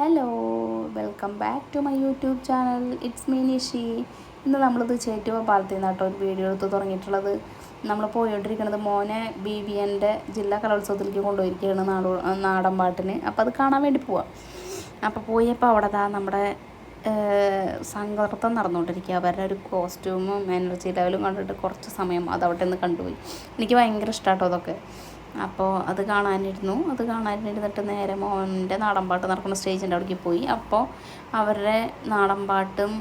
Hello welcome back to my YouTube channel it's me Nishi ഇന്ന് നമ്മളിത് ചേറ്റുവ പാലത്തിൽ നിന്നാട്ടോ ഒരു വീഡിയോ എടുത്ത് തുടങ്ങിയിട്ടുള്ളത്. നമ്മൾ പോയിക്കൊണ്ടിരിക്കുന്നത് മോനെ ബി ബി എന്റെ ജില്ലാ കലോത്സവത്തിലേക്ക് കൊണ്ടുപോയിരിക്കുകയാണ് നാടോ നാടൻ പാട്ടിന്. അപ്പോൾ അത് കാണാൻ വേണ്ടി പോവാം. അപ്പോൾ പോയപ്പോൾ അവിടെ ദാ നമ്മുടെ സങ്കർത്തം നടന്നുകൊണ്ടിരിക്കുക. അവരുടെ ഒരു കോസ്റ്റ്യൂമും എനർജി ലെവലും കണ്ടിട്ട് കുറച്ച് സമയം അത് അവിടെ നിന്ന് കണ്ടുപോയി. എനിക്ക് ഭയങ്കര ഇഷ്ടമാട്ടോ അതൊക്കെ. അപ്പോൾ അത് കാണാനിരുന്നു. അത് കാണാനിരുന്നിട്ട് നേരെ മോന്റെ നാടൻപാട്ട് നടക്കുന്ന സ്റ്റേജിന്റെ അവിടേക്ക് പോയി. അപ്പോൾ അവരുടെ നാടൻപാട്ടും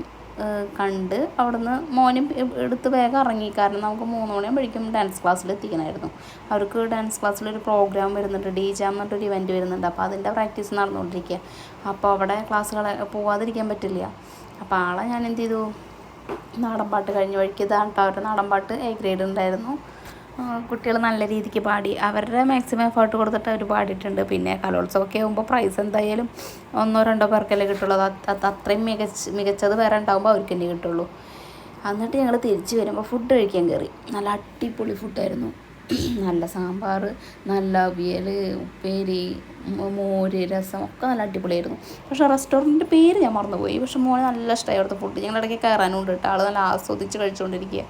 കണ്ട് അവിടുന്ന് മോനും എടുത്ത് വേഗം ഇറങ്ങി. കാരണം നമുക്ക് മൂന്ന് മണിയാകുമ്പോഴേക്കും ഡാൻസ് ക്ലാസ്സിൽ എത്തിക്കണമായിരുന്നു. അവർക്ക് ഡാൻസ് ക്ലാസ്സിൽ ഒരു പ്രോഗ്രാം വരുന്നുണ്ട്. ഡി ജാം എന്നിട്ടൊരു ഇവന്റ് വരുന്നുണ്ട്. അപ്പോൾ അതിന്റെ പ്രാക്ടീസ് നടന്നുകൊണ്ടിരിക്കുക. അപ്പോൾ അവിടെ ക്ലാസ്സുകൾ പോവാതിരിക്കാൻ പറ്റില്ല. അപ്പോൾ ആളെ ഞാൻ എന്ത് ചെയ്തു? നാടൻപാട്ട് കഴിഞ്ഞ വഴിക്ക് ഇതാണ് അവരുടെ നാടൻപാട്ട് എ ഗ്രേഡ് ഉണ്ടായിരുന്നു. കുട്ടികൾ നല്ല രീതിക്ക് പാടി. അവരുടെ മാക്സിമം എഫേർട്ട് കൊടുത്തിട്ട് അവർ പാടിയിട്ടുണ്ട്. പിന്നെ കലോത്സവമൊക്കെ ആകുമ്പോൾ പ്രൈസ് എന്തായാലും ഒന്നോ രണ്ടോ പേർക്കല്ലേ കിട്ടുള്ളൂ. അത് അത്രയും മികച്ച മികച്ചത് വേറെ ഉണ്ടാകുമ്പോൾ അവർക്ക് തന്നെ കിട്ടുള്ളൂ. എന്നിട്ട് ഞങ്ങൾ തിരിച്ച് വരുമ്പോൾ ഫുഡ് കഴിക്കാൻ കയറി നല്ല അടിപൊളി ഫുഡായിരുന്നു നല്ല സാമ്പാർ നല്ല അവിയൽ ഉപ്പേരി മോര് രസം ഒക്കെ നല്ല അടിപൊളിയായിരുന്നു. പക്ഷേ റെസ്റ്റോറന്റിന്റെ പേര് ഞാൻ മറന്നുപോയി. പക്ഷെ മോനെ നല്ല ഇഷ്ടമായി അവിടുത്തെ ഫുഡ് ഞങ്ങളിടയ്ക്ക് കയറാനും ഉണ്ട് കേട്ടോ. ആൾ നല്ല ആസ്വദിച്ച് കഴിച്ചുകൊണ്ടിരിക്കുക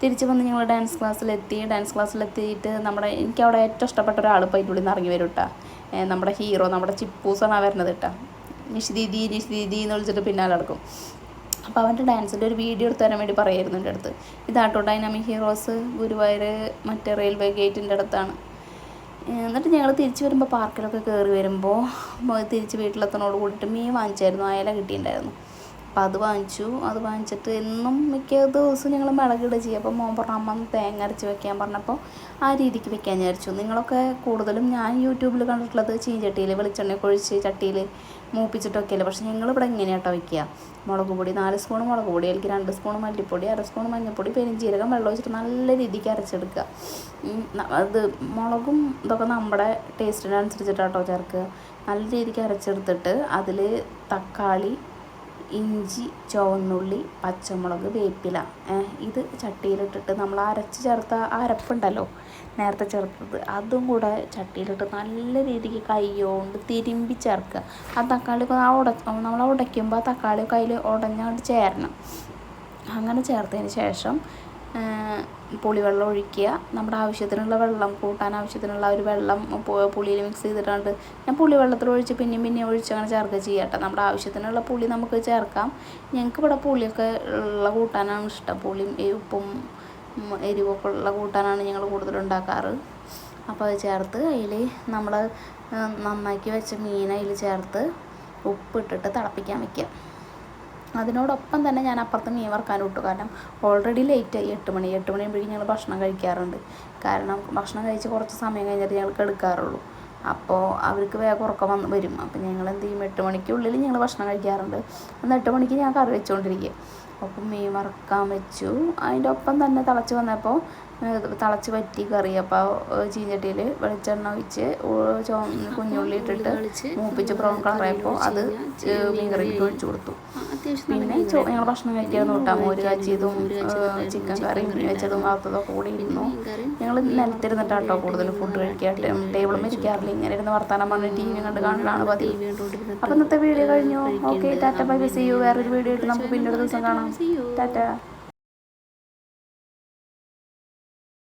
തിരിച്ച് വന്ന് ഞങ്ങൾ ഡാൻസ് ക്ലാസ്സിലെത്തി ഡാൻസ് ക്ലാസ്സിലെത്തിയിട്ട് നമ്മുടെ എനിക്ക് അവിടെ ഏറ്റവും ഇഷ്ടപ്പെട്ട ഒരാൾ ഉള്ളിൽ നിന്ന് ഇറങ്ങി വരും നമ്മുടെ ഹീറോ നമ്മുടെ ചിപ്പൂസാണ് വരുന്നത് കേട്ടോ നിഷ് ദീദി നിഷ് ദീദി എന്ന് വിളിച്ചിട്ട് പിന്നാലെ നടക്കും. അപ്പോൾ അവന്റെ ഡാൻസിന്റെ ഒരു വീഡിയോ എടുത്ത് തരാൻ വേണ്ടി പറയായിരുന്നു എന്റെ അടുത്ത്. ഇത് ആട്ടോ ഡൈനാമിക് ഹീറോസ് ഗുരുവായൂർ മറ്റേ റെയിൽവേ ഗേറ്റിന്റെ അടുത്താണ്. എന്നിട്ട് ഞങ്ങൾ തിരിച്ച് വരുമ്പോൾ പാർക്കിലൊക്കെ കയറി വരുമ്പോൾ തിരിച്ച് വീട്ടിലെത്തണോട് കൂടിയിട്ട് മീൻ വാങ്ങിച്ചായിരുന്നു. അയല കിട്ടിയിട്ടുണ്ടായിരുന്നു. അപ്പോൾ അത് വാങ്ങിച്ചു. അത് വാങ്ങിച്ചിട്ട് എന്നും മിക്ക ദിവസവും ഞങ്ങൾ മിളകിട ചെയ്യും. അപ്പോൾ മോൻ പറഞ്ഞു അമ്മ തേങ്ങ അരച്ച് വെക്കാൻ പറഞ്ഞപ്പോൾ ആ രീതിക്ക് വെക്കാൻ വിചാരിച്ചു. നിങ്ങളൊക്കെ കൂടുതലും ഞാൻ യൂട്യൂബിൽ കണ്ടിട്ടുള്ളത് ചീഞ്ചട്ടിയിൽ വെളിച്ചെണ്ണ ഒഴിച്ച് ചട്ടിയിൽ മൂപ്പിച്ചിട്ടൊക്കെയല്ലേ. പക്ഷേ ഞങ്ങളിവിടെ എങ്ങനെയാട്ടോ വയ്ക്കുക മുളക് പൊടി നാല് സ്പൂൺ മുളക് പൊടി അല്ലെങ്കിൽ രണ്ട് സ്പൂൺ മല്ലിപ്പൊടി അര സ്പൂൺ മഞ്ഞൾപ്പൊടി പെരിഞ്ചീരകം വെള്ളം ഒഴിച്ചിട്ട് നല്ല രീതിക്ക് അരച്ചെടുക്കുക. അത് മുളകും ഇതൊക്കെ നമ്മുടെ ടേസ്റ്റിനനുസരിച്ചിട്ടാട്ടോ ചേർക്കുക. നല്ല രീതിക്ക് അരച്ചെടുത്തിട്ട് അതിൽ തക്കാളി ഇഞ്ചി ചുവന്നുള്ളി പച്ചമുളക് വേപ്പില. ഇത് ചട്ടിയിലിട്ടിട്ട് നമ്മൾ അരച്ച് ചേർത്ത അരപ്പുണ്ടല്ലോ നേരത്തെ ചേർത്തത്. അതും കൂടെ ചട്ടിയിലിട്ട് നല്ല രീതിക്ക് കൈകൊണ്ട് തിരുമ്പി ചേർക്കുക. ആ തക്കാളി നമ്മൾ ഉടയ്ക്കുമ്പോൾ തക്കാളി കയ്യിൽ ഉടഞ്ഞുകൊണ്ട് ചേരണം. അങ്ങനെ ചേർത്തതിന് ശേഷം പുളിവെള്ളം ഒഴിക്കുക. നമ്മുടെ ആവശ്യത്തിനുള്ള വെള്ളം കൂട്ടാൻ ആവശ്യത്തിനുള്ള ഒരു വെള്ളം പുളിയിൽ മിക്സ് ചെയ്തിട്ടുണ്ട് ഞാൻ പുളിവെള്ളത്തിൽ ഒഴിച്ച് പിന്നെയും പിന്നെയും ഒഴിച്ച് അങ്ങനെ ചേർക്കുക ചെയ്യട്ടെ. നമ്മുടെ ആവശ്യത്തിനുള്ള പുളി നമുക്ക് ചേർക്കാം. ഞങ്ങൾക്ക് ഇവിടെ പുളിയൊക്കെ ഉള്ള കൂട്ടാനാണ് ഇഷ്ടം. പുളിയും ഉപ്പും എരിവൊക്കെ ഉള്ള കൂട്ടാനാണ് ഞങ്ങൾ കൂടുതലുണ്ടാക്കാറ് അപ്പോൾ അത് ചേർത്ത് അതിൽ നമ്മൾ നന്നാക്കി വെച്ച മീൻ അതിൽ ചേർത്ത് ഉപ്പിട്ടിട്ട് തിളപ്പിക്കാൻ വയ്ക്കുക അതിനോടൊപ്പം തന്നെ ഞാൻ അപ്പുറത്ത് മീൻ വറുക്കാൻ വിട്ടു കാരണം ഓൾറെഡി ലേറ്റായി എട്ട് മണി. എട്ട് മണിയാകുമ്പോഴേക്കും ഞങ്ങൾ ഭക്ഷണം കഴിക്കാറുണ്ട്. കാരണം ഭക്ഷണം കഴിച്ച് കുറച്ച് സമയം കഴിഞ്ഞിട്ട് ഞങ്ങൾ എടുക്കാറുള്ളൂ. അപ്പോൾ അവർക്ക് വേഗം ഉറക്കം വന്ന് വരും. അപ്പോൾ ഞങ്ങൾ എന്ത് ചെയ്യും? എട്ട് മണിക്കുള്ളിൽ ഞങ്ങൾ ഭക്ഷണം കഴിക്കാറുണ്ട്. അന്ന് എട്ട് മണിക്ക് ഞാൻ കറി വെച്ചുകൊണ്ടിരിക്കുക അപ്പം മീൻ വറുക്കാൻ വെച്ചു. അതിന്റെ ഒപ്പം തന്നെ തിളച്ച് വന്നപ്പോൾ തിളച്ച് വറ്റി കറി. അപ്പോൾ ചീഞ്ചട്ടിയിൽ വെളിച്ചെണ്ണ ഒഴിച്ച് കുഞ്ഞുള്ളി ഇട്ടിട്ട് മൂപ്പിച്ച് ബ്രൗൺ കളറായപ്പോൾ അത് മീൻ കറിയിലേക്ക് ഒഴിച്ചു കൊടുത്തു. പിന്നെ ഞങ്ങൾ ഭക്ഷണം കഴിക്കായിരുന്നു കേട്ടോ. മോര് കാച്ചിയതും ചിക്കൻ കറിയും വെച്ചതും കാത്തതൊക്കെ കൂടി ഇരുന്നു. ഞങ്ങൾ നിലത്തിരുന്നിട്ടാട്ടോ കൂടുതൽ ഫുഡ് കഴിക്കാട്ട് ടേബിളും ഇരിക്കാറില്ല? ഇങ്ങനെ ഇരുന്ന് വർത്താനം പറഞ്ഞ് ടി വി കണ്ട് കാണലാണ് പതിവ്. അപ്പം ഇന്നത്തെ വീഡിയോ കഴിഞ്ഞു? Okay tata bye bye see you വേറൊരു വീഡിയോ ആയിട്ട് നമുക്ക് പിന്നൊരു ദിവസം കാണാം. ടാറ്റ.